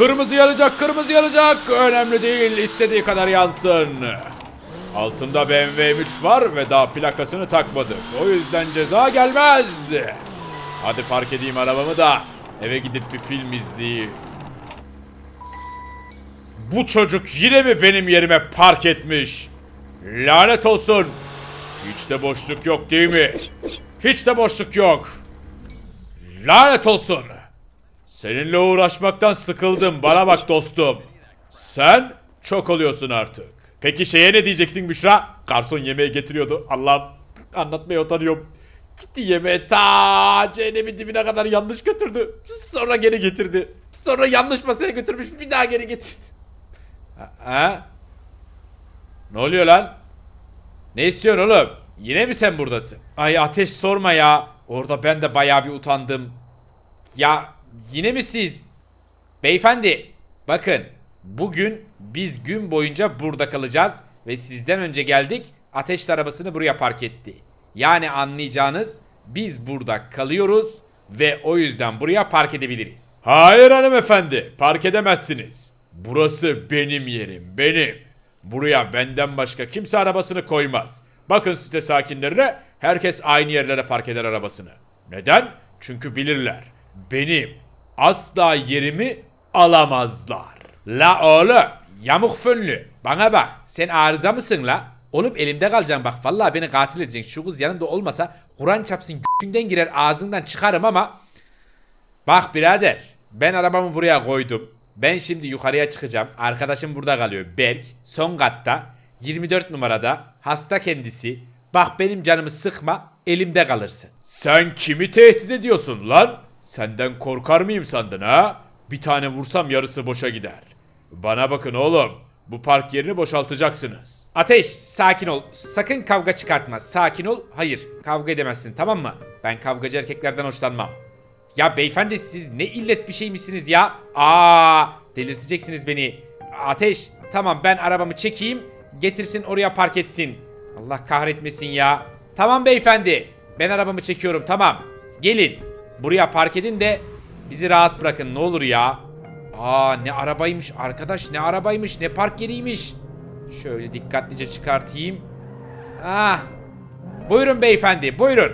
Kırmızı yanacak, kırmızı yanacak. Önemli değil, istediği kadar yansın. Altında BMW M3 var ve daha plakasını takmadık. O yüzden ceza gelmez. Hadi park edeyim arabamı da eve gidip bir film izleyeyim. Bu çocuk yine mi benim yerime park etmiş? Lanet olsun. Hiç de boşluk yok değil mi? Hiç de boşluk yok. Lanet olsun. Seninle uğraşmaktan sıkıldım. Bana bak dostum. Sen çok oluyorsun artık. Peki şeye ne diyeceksin Büşra? Garson yemeği getiriyordu. Allah'ım anlatmaya utanıyorum. Gitti yemeği ta cehennemin dibine kadar yanlış götürdü. Sonra geri getirdi. Sonra yanlış masaya götürmüş bir daha geri getirdi. Ha? ha? Ne oluyor lan? Ne istiyorsun oğlum? Yine mi sen buradasın? Ay ateş sorma ya. Orada ben de bayağı bir utandım. Ya yine mi siz? Beyefendi bakın bugün biz gün boyunca burada kalacağız ve sizden önce geldik ateş arabasını buraya park etti. Yani anlayacağınız biz burada kalıyoruz ve o yüzden buraya park edebiliriz. Hayır hanımefendi park edemezsiniz. Burası benim yerim benim. Buraya benden başka kimse arabasını koymaz. Bakın site sakinlerine herkes aynı yerlere park eder arabasını. Neden? Çünkü bilirler. Benim asla yerimi alamazlar. La oğlum yamuk fönlü bana bak sen arıza mısın la? Oğlum elimde kalacaksın bak vallahi beni katil edeceksin. Şu kız yanımda olmasa Kur'an çapsın götünden girer ağzından çıkarım ama Bak birader ben arabamı buraya koydum. Ben şimdi yukarıya çıkacağım. Arkadaşım burada kalıyor Berk. Son katta 24 numarada hasta kendisi. Bak benim canımı sıkma elimde kalırsın. Sen kimi tehdit ediyorsun lan? Senden korkar mıyım sandın ha? Bir tane vursam yarısı boşa gider. Bana bakın oğlum. Bu park yerini boşaltacaksınız. Ateş sakin ol. Sakın kavga çıkartma. Sakin ol. Hayır kavga edemezsin tamam mı? Ben kavgacı erkeklerden hoşlanmam. Ya beyefendi siz ne illet bir şeymişsiniz ya? Aa, delirteceksiniz beni. Ateş, tamam ben arabamı çekeyim, getirsin oraya park etsin. Allah kahretmesin ya. Tamam beyefendi, ben arabamı çekiyorum tamam. Gelin, buraya park edin de bizi rahat bırakın ne olur ya. Aa ne arabaymış arkadaş ne arabaymış ne park yeriymiş. Şöyle dikkatlice çıkartayım. Ah Buyurun beyefendi, buyurun.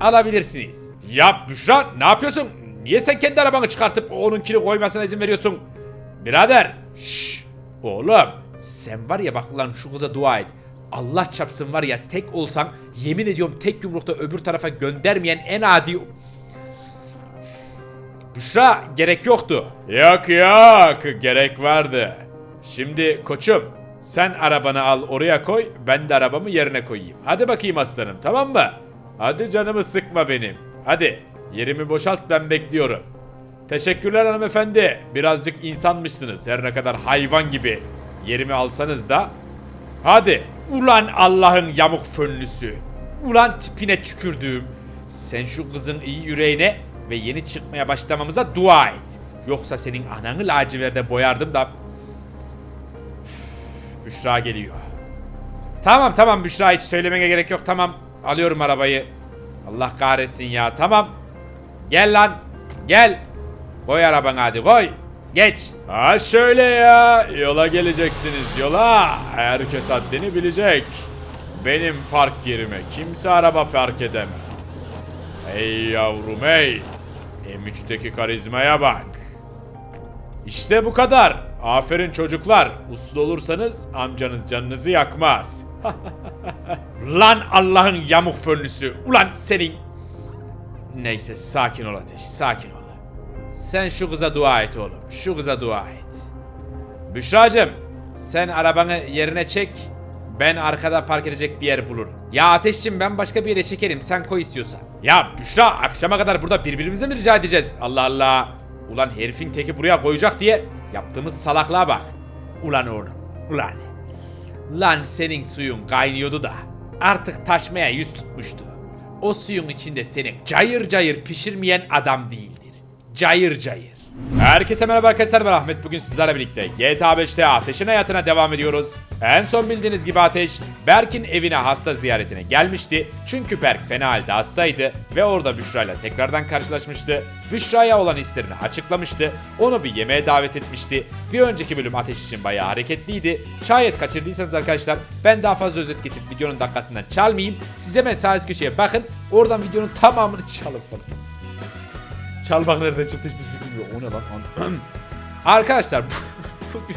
Alabilirsiniz. Ya Büşra, ne yapıyorsun? Niye sen kendi arabanı çıkartıp onunkini koymasına izin veriyorsun? Birader, şşş. Oğlum, sen var ya bak lan şu kıza dua et. Allah çapsın var ya tek olsam yemin ediyorum tek yumrukta öbür tarafa göndermeyen en adi... Büşra gerek yoktu. Yok yok gerek vardı. Şimdi koçum sen arabanı al oraya koy ben de arabamı yerine koyayım. Hadi bakayım aslanım tamam mı? Hadi canımı sıkma benim. Hadi yerimi boşalt ben bekliyorum. Teşekkürler hanımefendi. Birazcık insanmışsınız her ne kadar hayvan gibi. Yerimi alsanız da. Hadi. Ulan Allah'ın yamuk fönlüsü. Ulan tipine tükürdüğüm. Sen şu kızın iyi yüreğine ve yeni çıkmaya başlamamıza dua et. Yoksa senin ananı laciverde boyardım da Büşra geliyor. Tamam tamam Büşra hiç söylemene gerek yok tamam. Alıyorum arabayı. Allah kahretsin ya tamam. Gel lan. Gel. Koy arabanı hadi koy. Geç. Ha şöyle ya. Yola geleceksiniz yola. Herkes haddini bilecek. Benim park yerime kimse araba park edemez. Ey yavrum ey. M3'teki karizmaya bak. İşte bu kadar. Aferin çocuklar. Uslu olursanız amcanız canınızı yakmaz. Lan Allah'ın yamuk fönlüsü. Ulan senin. Neyse sakin ol Ateş. Sakin ol. Sen şu kıza dua et oğlum. Şu kıza dua et. Büşra'cığım sen arabanı yerine çek. Ben arkada park edecek bir yer bulurum. Ya Ateş'cim ben başka bir yere çekerim. Sen koy istiyorsan. Ya Büşra akşama kadar burada birbirimize mi rica edeceğiz? Allah Allah. Ulan herifin teki buraya koyacak diye yaptığımız salaklığa bak. Ulan oğlum. Ulan. Lan senin suyun kaynıyordu da artık taşmaya yüz tutmuştu. O suyun içinde seni cayır cayır pişirmeyen adam değildir. Cayır cayır. Herkese merhaba arkadaşlar ben Ahmet. Bugün sizlerle birlikte GTA 5'te Ateş'in hayatına devam ediyoruz. En son bildiğiniz gibi Ateş, Berk'in evine hasta ziyaretine gelmişti. Çünkü Berk fena halde hastaydı ve orada Büşra ile tekrardan karşılaşmıştı. Büşra'ya olan hislerini açıklamıştı. Onu bir yemeğe davet etmişti. Bir önceki bölüm Ateş için bayağı hareketliydi. Şayet kaçırdıysanız arkadaşlar ben daha fazla özet geçip videonun dakikasından çalmayayım. Siz hemen sağ üst köşeye bakın. Oradan videonun tamamını çalın falan. Çalmak nereden çıktı hiçbir fikrim yok. O ne lan? An- Arkadaşlar bu- bugün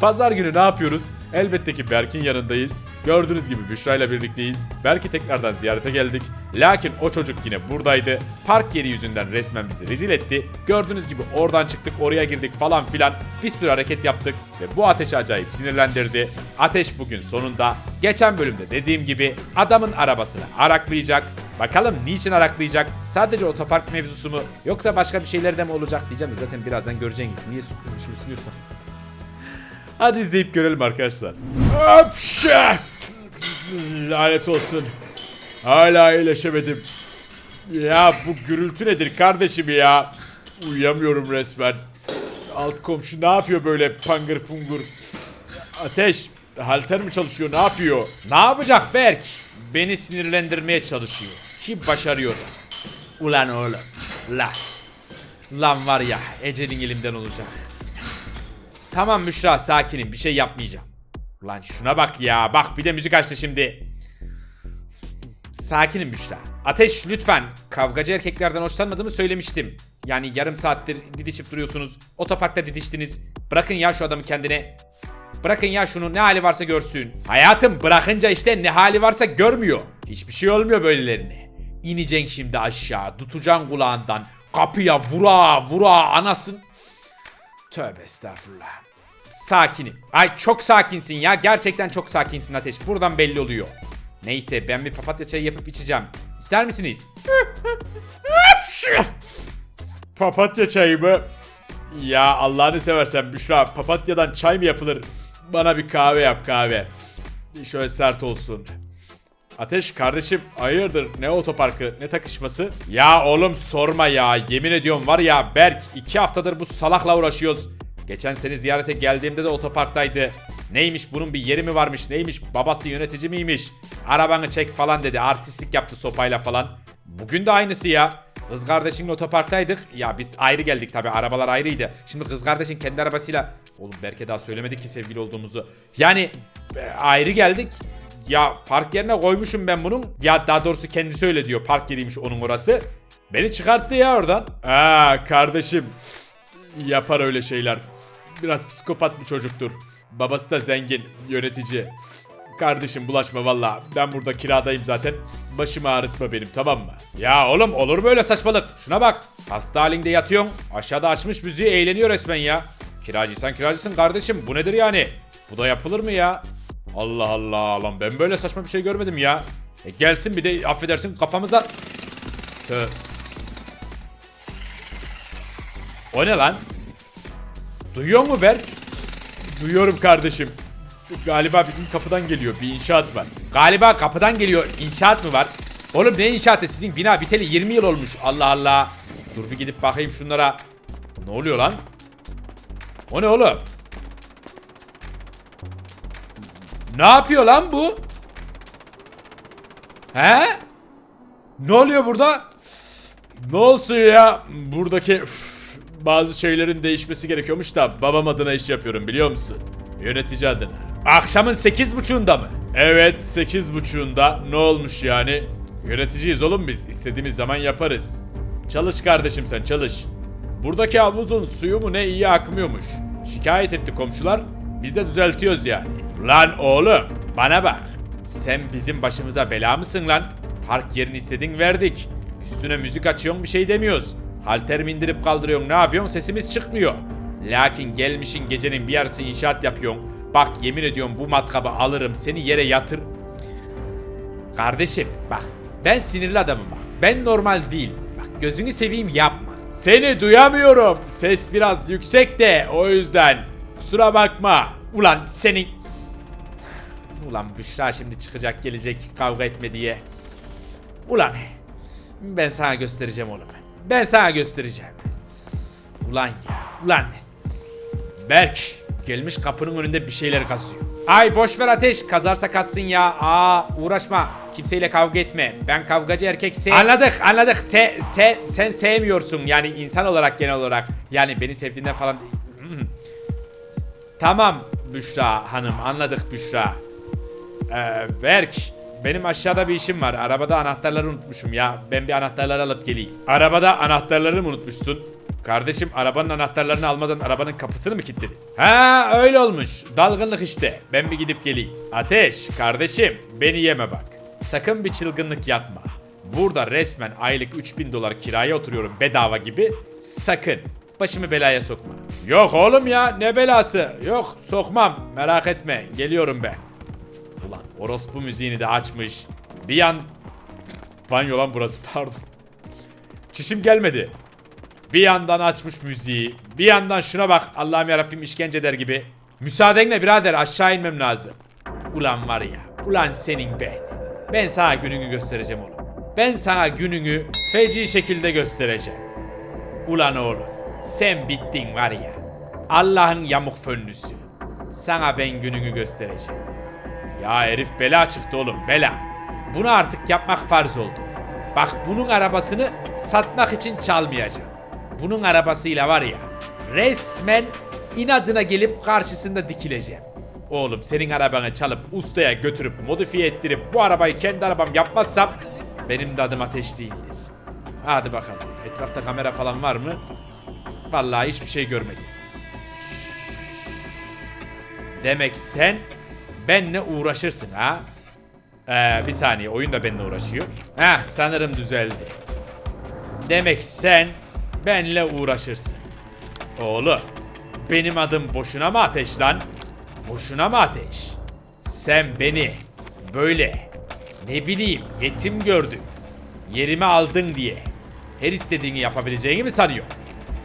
Pazar günü ne yapıyoruz? Elbette ki Berk'in yanındayız. Gördüğünüz gibi Büşra ile birlikteyiz. Berk'i tekrardan ziyarete geldik. Lakin o çocuk yine buradaydı. Park yeri yüzünden resmen bizi rezil etti. Gördüğünüz gibi oradan çıktık oraya girdik falan filan. Bir sürü hareket yaptık ve bu ateşi acayip sinirlendirdi. Ateş bugün sonunda geçen bölümde dediğim gibi adamın arabasını araklayacak. Bakalım niçin araklayacak? Sadece otopark mevzusu mu yoksa başka bir şeyler de mi olacak diyeceğim zaten birazdan göreceğiniz. Niye sürprizmiş gibi sunuyorsam. Hadi izleyip görelim arkadaşlar. Hapşa! Lanet olsun. Hala iyileşemedim. Ya bu gürültü nedir kardeşim ya? Uyuyamıyorum resmen. Alt komşu ne yapıyor böyle pangır pungur? Ateş, halter mi çalışıyor ne yapıyor? Ne yapacak Berk? Beni sinirlendirmeye çalışıyor. Ki başarıyor da. Ulan oğlum. Lan. Lan var ya ecelin elimden olacak. Tamam Müşra sakinim bir şey yapmayacağım. Ulan şuna bak ya bak bir de müzik açtı şimdi. Sakinim Müşra. Ateş lütfen. Kavgacı erkeklerden hoşlanmadığımı söylemiştim. Yani yarım saattir didişip duruyorsunuz. Otoparkta didiştiniz. Bırakın ya şu adamı kendine. Bırakın ya şunu ne hali varsa görsün. Hayatım bırakınca işte ne hali varsa görmüyor. Hiçbir şey olmuyor böylelerine. İneceksin şimdi aşağı. Tutacaksın kulağından. Kapıya vura vura anasın. Tövbe estağfurullah. Sakinim. Ay çok sakinsin ya. Gerçekten çok sakinsin Ateş. Buradan belli oluyor. Neyse ben bir papatya çayı yapıp içeceğim. İster misiniz? papatya çayı mı? Ya Allah'ını seversen Büşra papatyadan çay mı yapılır? Bana bir kahve yap kahve. Şöyle sert olsun. Ateş kardeşim hayırdır ne otoparkı ne takışması? Ya oğlum sorma ya yemin ediyorum var ya Berk iki haftadır bu salakla uğraşıyoruz. Geçen seni ziyarete geldiğimde de otoparktaydı. Neymiş bunun bir yeri mi varmış neymiş babası yönetici miymiş? Arabanı çek falan dedi artistlik yaptı sopayla falan. Bugün de aynısı ya. Kız kardeşinle otoparktaydık. Ya biz ayrı geldik tabi arabalar ayrıydı. Şimdi kız kardeşin kendi arabasıyla... Oğlum Berke daha söylemedik ki sevgili olduğumuzu. Yani e, ayrı geldik. Ya park yerine koymuşum ben bunun. Ya daha doğrusu kendisi öyle diyor. Park yeriymiş onun orası. Beni çıkarttı ya oradan. Aa kardeşim. Yapar öyle şeyler. Biraz psikopat bir çocuktur. Babası da zengin, yönetici. Kardeşim bulaşma valla. Ben burada kiradayım zaten. Başımı ağrıtma benim tamam mı? Ya oğlum olur böyle saçmalık. Şuna bak. Hasta halinde yatıyorsun. Aşağıda açmış müziği eğleniyor resmen ya. Kiracıysan kiracısın kardeşim. Bu nedir yani? Bu da yapılır mı ya? Allah Allah lan ben böyle saçma bir şey görmedim ya. E gelsin bir de affedersin kafamıza. O ne lan? Duyuyor mu Berk? Duyuyorum kardeşim. Galiba bizim kapıdan geliyor. Bir inşaat var. Galiba kapıdan geliyor. İnşaat mı var? Oğlum ne inşaatı? Sizin bina biteli 20 yıl olmuş. Allah Allah. Dur bir gidip bakayım şunlara. Ne oluyor lan? O ne oğlum? Ne yapıyor lan bu? He? Ne oluyor burada? Ne olsun ya? Buradaki üf, bazı şeylerin değişmesi gerekiyormuş da babam adına iş yapıyorum biliyor musun? Yönetici adına. Akşamın sekiz buçuğunda mı? Evet sekiz buçuğunda. Ne olmuş yani? Yöneticiyiz oğlum biz. İstediğimiz zaman yaparız. Çalış kardeşim sen çalış. Buradaki havuzun suyu mu ne iyi akmıyormuş. Şikayet etti komşular. Biz de düzeltiyoruz yani. Lan oğlum bana bak. Sen bizim başımıza bela mısın lan? Park yerini istedin verdik. Üstüne müzik açıyorsun bir şey demiyoruz. Halter indirip kaldırıyorsun ne yapıyorsun sesimiz çıkmıyor. Lakin gelmişin gecenin bir yarısı inşaat yapıyorsun. Bak yemin ediyorum bu matkabı alırım seni yere yatır. Kardeşim bak ben sinirli adamım bak. Ben normal değil. Bak gözünü seveyim yapma. Seni duyamıyorum. Ses biraz yüksek de o yüzden. Kusura bakma. Ulan senin... Ulan Büşra şimdi çıkacak gelecek kavga etme diye. Ulan ben sana göstereceğim oğlum. Ben sana göstereceğim. Ulan ya ulan. Berk gelmiş kapının önünde bir şeyler kazıyor. Ay boş ver ateş kazarsa kazsın ya. Aa uğraşma. Kimseyle kavga etme. Ben kavgacı erkek sev... Anladık anladık. Se, se, sen sevmiyorsun yani insan olarak genel olarak. Yani beni sevdiğinden falan. Hmm. Tamam Büşra hanım anladık Büşra. Ee, Berk benim aşağıda bir işim var. Arabada anahtarları unutmuşum ya. Ben bir anahtarları alıp geleyim. Arabada anahtarları mı unutmuşsun? Kardeşim arabanın anahtarlarını almadan arabanın kapısını mı kilitledin? Ha öyle olmuş. Dalgınlık işte. Ben bir gidip geleyim. Ateş kardeşim beni yeme bak. Sakın bir çılgınlık yapma. Burada resmen aylık 3000 dolar kiraya oturuyorum bedava gibi. Sakın başımı belaya sokma. Yok oğlum ya ne belası? Yok sokmam merak etme geliyorum ben. Orospu müziğini de açmış. Bir yan... Banyo lan burası pardon. Çişim gelmedi. Bir yandan açmış müziği. Bir yandan şuna bak Allah'ım yarabbim işkence der gibi. Müsaadenle birader aşağı inmem lazım. Ulan var ya. Ulan senin ben. Ben sana gününü göstereceğim oğlum. Ben sana gününü feci şekilde göstereceğim. Ulan oğlum sen bittin var ya. Allah'ın yamuk fönlüsü. Sana ben gününü göstereceğim. Ya herif bela çıktı oğlum bela. Bunu artık yapmak farz oldu. Bak bunun arabasını satmak için çalmayacağım. Bunun arabasıyla var ya resmen inadına gelip karşısında dikileceğim. Oğlum senin arabanı çalıp ustaya götürüp modifiye ettirip bu arabayı kendi arabam yapmazsam benim de adım ateş değildir. Hadi bakalım. Etrafta kamera falan var mı? Vallahi hiçbir şey görmedim. Demek sen benle uğraşırsın ha? Ee, bir saniye oyun da benimle uğraşıyor. Heh sanırım düzeldi. Demek sen benle uğraşırsın. Oğlum benim adım boşuna mı ateş lan? Boşuna mı ateş? Sen beni böyle ne bileyim yetim gördün. Yerime aldın diye her istediğini yapabileceğini mi sanıyor?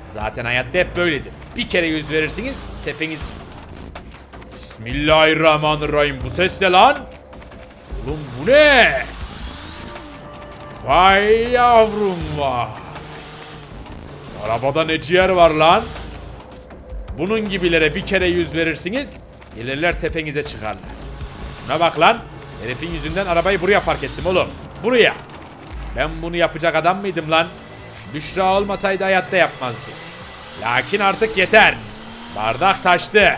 Zaten hayatta hep böyledir. Bir kere yüz verirsiniz tepeniz Bismillahirrahmanirrahim. Bu ses ne lan? Oğlum bu ne? Vay yavrum vay. Arabada ne ciğer var lan? Bunun gibilere bir kere yüz verirsiniz, gelirler tepenize çıkarlar. Şuna bak lan. Herifin yüzünden arabayı buraya park ettim oğlum. Buraya. Ben bunu yapacak adam mıydım lan? Büşra olmasaydı hayatta yapmazdı. Lakin artık yeter. Bardak taştı.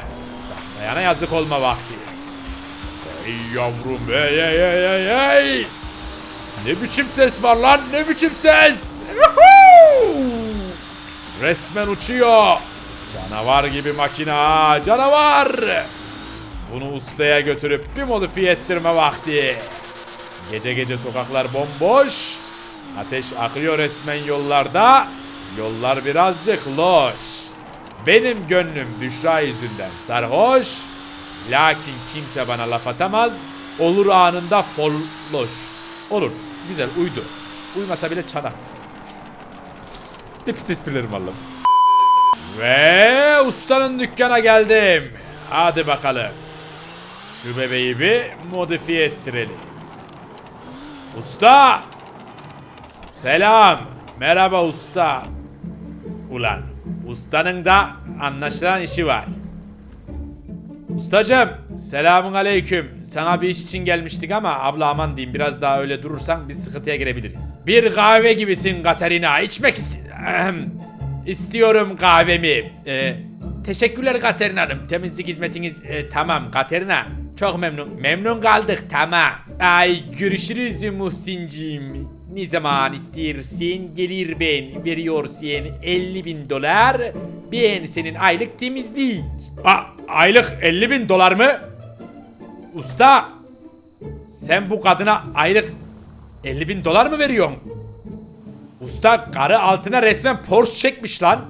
Dayana yazık olma vakti. Ey yavrum ey ey ey ey ey. Ne biçim ses var lan ne biçim ses. Resmen uçuyor. Canavar gibi makine ha canavar. Bunu ustaya götürüp bir modifiye ettirme vakti. Gece gece sokaklar bomboş. Ateş akıyor resmen yollarda. Yollar birazcık loş. Benim gönlüm Büşra yüzünden sarhoş. Lakin kimse bana laf atamaz. Olur anında folloş. Olur. Güzel uydu. Uymasa bile çanak. Ne pis esprilerim Allah'ım. Ve ustanın dükkana geldim. Hadi bakalım. Şu bebeği bir modifiye ettirelim. Usta! Selam. Merhaba usta. Ulan ustanın da anlaşılan işi var. Ustacım selamun aleyküm. Sana bir iş için gelmiştik ama abla aman diyeyim biraz daha öyle durursan biz sıkıntıya girebiliriz. Bir kahve gibisin Katerina içmek ist- istiyorum kahvemi. Ee, teşekkürler Katerina Hanım. Temizlik hizmetiniz e, tamam Katerina. Çok memnun. Memnun kaldık tamam. Ay görüşürüz Muhsin'cim. Ne zaman istersin gelir ben veriyorsun 50 bin dolar. Ben senin aylık temizlik. A, aylık 50 bin dolar mı? Usta sen bu kadına aylık 50 bin dolar mı veriyorsun? Usta karı altına resmen Porsche çekmiş lan.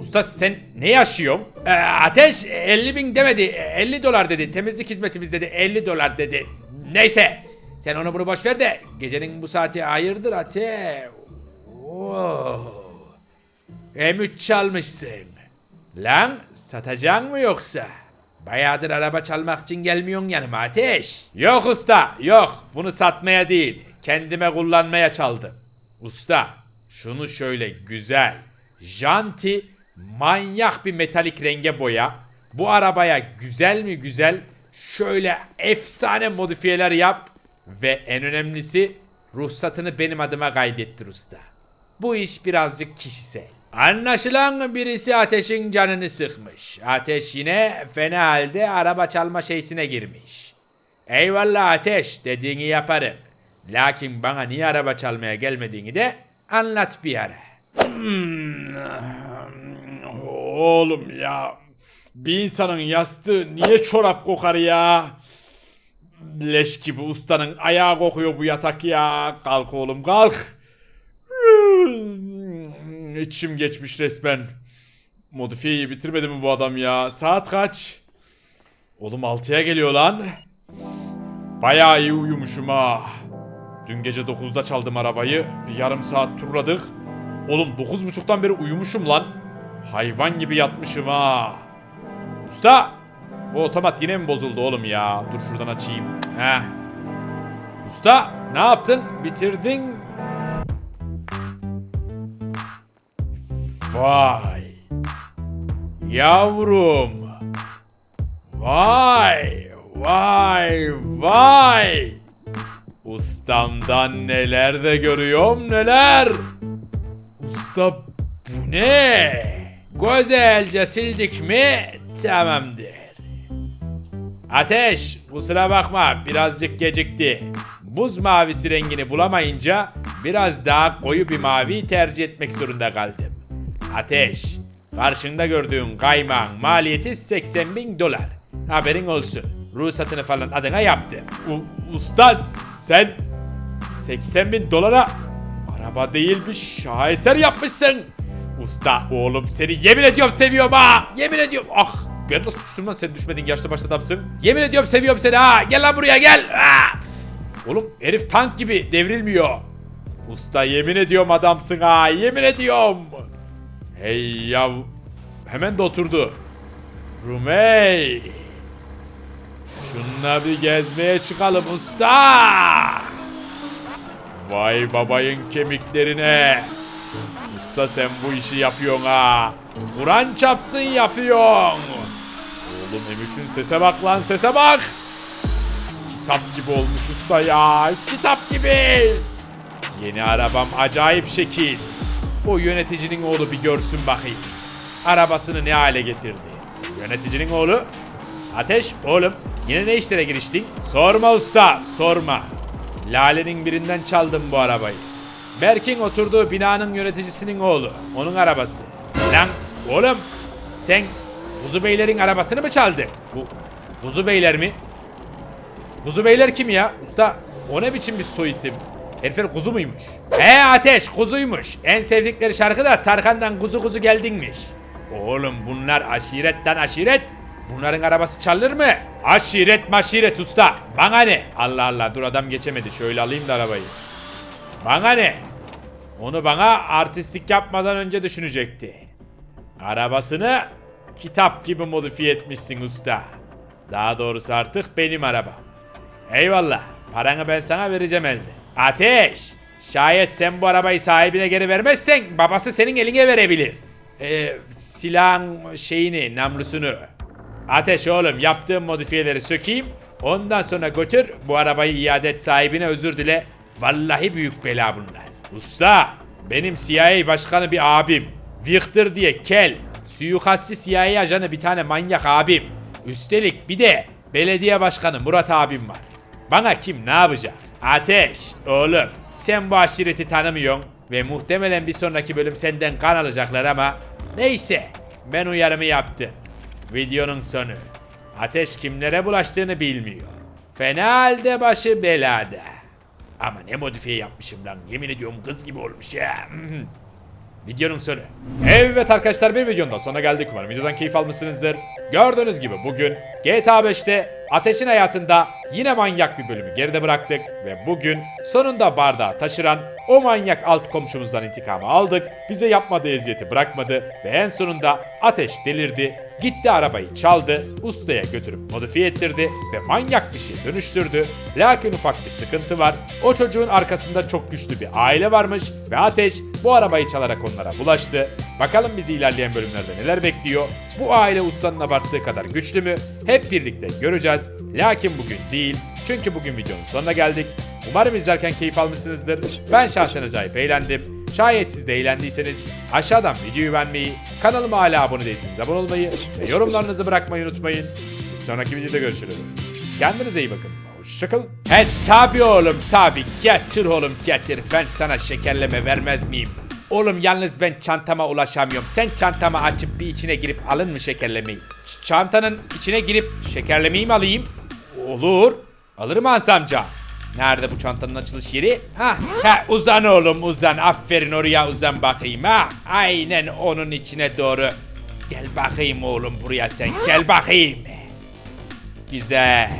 Usta sen ne yaşıyorsun? Ee, ateş 50 bin demedi 50 dolar dedi temizlik hizmetimiz dedi 50 dolar dedi. Neyse sen onu bunu boş ver de gecenin bu saati hayırdır ate. Oo. M3 çalmışsın. Lan satacaksın mı yoksa? Bayağıdır araba çalmak için gelmiyorsun yanıma ateş. Yok usta yok bunu satmaya değil kendime kullanmaya çaldım. Usta şunu şöyle güzel, janti manyak bir metalik renge boya. Bu arabaya güzel mi güzel şöyle efsane modifiyeler yap ve en önemlisi ruhsatını benim adıma kaydettir usta. Bu iş birazcık kişisel. Anlaşılan birisi ateşin canını sıkmış. Ateş yine fena halde araba çalma şeysine girmiş. Eyvallah ateş dediğini yaparım. Lakin bana niye araba çalmaya gelmediğini de anlat bir ara. Hmm, Oğlum ya. Bir insanın yastığı niye çorap kokar ya? Leş gibi ustanın ayağı kokuyor bu yatak ya. Kalk oğlum kalk. İçim geçmiş resmen. Modifiyeyi bitirmedi mi bu adam ya? Saat kaç? Oğlum 6'ya geliyor lan. Bayağı iyi uyumuşum ha. Dün gece 9'da çaldım arabayı. Bir yarım saat turladık. Oğlum 9.30'dan beri uyumuşum lan. Hayvan gibi yatmışım ha. Usta! Bu otomat yine mi bozuldu oğlum ya? Dur şuradan açayım. Heh. Usta ne yaptın? Bitirdin. Vay. Yavrum. Vay. Vay. Vay. Ustamdan neler de görüyorum neler. Usta bu ne? Güzelce sildik mi tamamdır. Ateş kusura bakma birazcık gecikti. Buz mavisi rengini bulamayınca biraz daha koyu bir mavi tercih etmek zorunda kaldım. Ateş karşında gördüğün kaymağın maliyeti 80 bin dolar. Haberin olsun. Ruhsatını falan adına yaptım. U- usta sen 80 bin dolara araba değil bir şaheser yapmışsın. Usta oğlum seni yemin ediyorum seviyorum ha. Yemin ediyorum. Ah ben nasıl suçtum lan sen düşmedin yaşlı başlı adamsın. Yemin ediyorum seviyorum seni ha. Gel lan buraya gel. Ah! Oğlum herif tank gibi devrilmiyor. Usta yemin ediyorum adamsın ha. Yemin ediyorum. Hey yav. Hemen de oturdu. Rumey. Şunla bir gezmeye çıkalım usta. Vay babayın kemiklerine. Usta sen bu işi yapıyorsun ha. Kur'an çapsın yapıyorsun. Oğlum M3'ün sese bak lan sese bak. Kitap gibi olmuş usta ya. Kitap gibi. Yeni arabam acayip şekil. O yöneticinin oğlu bir görsün bakayım. Arabasını ne hale getirdi. Yöneticinin oğlu. Ateş oğlum yine ne işlere giriştin? Sorma usta sorma. Lale'nin birinden çaldım bu arabayı. Berk'in oturduğu binanın yöneticisinin oğlu. Onun arabası. Lan oğlum sen Kuzu Beylerin arabasını mı çaldın? Bu Kuzu Beyler mi? Kuzu Beyler kim ya? Usta o ne biçim bir soy isim? Herifler kuzu muymuş? He ateş kuzuymuş. En sevdikleri şarkı da Tarkan'dan kuzu kuzu geldinmiş. Oğlum bunlar aşiretten aşiret. Bunların arabası çalınır mı? Aşiret maşiret usta. Bana ne? Allah Allah dur adam geçemedi. Şöyle alayım da arabayı. Bana ne? Onu bana artistlik yapmadan önce düşünecekti. Arabasını kitap gibi modifiye etmişsin usta. Daha doğrusu artık benim arabam. Eyvallah. Paranı ben sana vereceğim elde. Ateş! Şayet sen bu arabayı sahibine geri vermezsen babası senin eline verebilir. Ee, silahın şeyini, namlusunu. Ateş oğlum yaptığım modifiyeleri sökeyim. Ondan sonra götür bu arabayı iade et sahibine özür dile. Vallahi büyük bela bunlar. Usta benim CIA başkanı bir abim. Victor diye kel. Suikastçı CIA ajanı bir tane manyak abim. Üstelik bir de belediye başkanı Murat abim var. Bana kim ne yapacak? Ateş oğlum sen bu aşireti tanımıyorsun ve muhtemelen bir sonraki bölüm senden kan alacaklar ama neyse ben uyarımı yaptım. Videonun sonu. Ateş kimlere bulaştığını bilmiyor. Fena halde başı belada. Ama ne modifiye yapmışım lan yemin ediyorum kız gibi olmuş ya. Videonun sonu. Evet arkadaşlar bir videonun da sonuna geldik umarım videodan keyif almışsınızdır. Gördüğünüz gibi bugün GTA 5'te Ateş'in hayatında yine manyak bir bölümü geride bıraktık ve bugün sonunda bardağı taşıran o manyak alt komşumuzdan intikamı aldık. Bize yapmadığı eziyeti bırakmadı ve en sonunda ateş delirdi. Gitti arabayı çaldı, ustaya götürüp modifiye ettirdi ve manyak bir şey dönüştürdü. Lakin ufak bir sıkıntı var. O çocuğun arkasında çok güçlü bir aile varmış ve Ateş bu arabayı çalarak onlara bulaştı. Bakalım bizi ilerleyen bölümlerde neler bekliyor? Bu aile ustanın abarttığı kadar güçlü mü? Hep birlikte göreceğiz. Lakin bugün değil. Çünkü bugün videonun sonuna geldik. Umarım izlerken keyif almışsınızdır. Ben şahsen acayip eğlendim. Şayet siz de eğlendiyseniz aşağıdan videoyu beğenmeyi, kanalıma hala abone değilseniz abone olmayı ve yorumlarınızı bırakmayı unutmayın. Bir sonraki videoda görüşürüz. Kendinize iyi bakın. Hoşçakalın. He tabi oğlum tabi. Getir oğlum getir. Ben sana şekerleme vermez miyim? Oğlum yalnız ben çantama ulaşamıyorum. Sen çantamı açıp bir içine girip alın mı şekerlemeyi? Ç- çantanın içine girip şekerlemeyi mi alayım? Olur. Alırım Hans amca. Nerede bu çantanın açılış yeri? Ha, ha uzan oğlum uzan. Aferin oraya uzan bakayım ha. Aynen onun içine doğru. Gel bakayım oğlum buraya sen. Gel bakayım. Güzel.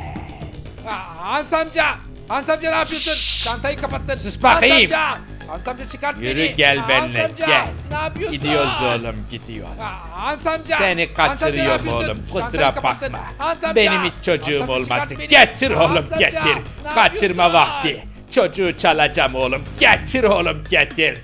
Hans amca! Hans amca ne yapıyorsun? Çantayı kapattın. Sus bakayım. Hans amca! Hans amca çıkart Yürü beni. gel Hans benimle amca, gel. Ne yapıyorsun? Gidiyoruz oğlum gidiyoruz. Hans amca! Seni Hans amca ne kaçırıyorum yapıyorsun? oğlum kusura kapattın. bakma. Hans amca! Benim hiç çocuğum Hans amca, çıkart olmadı. beni. Getir oğlum amca, getir. ne Kaçırma yapıyorsun? vakti. Çocuğu çalacağım oğlum. Getir oğlum getir.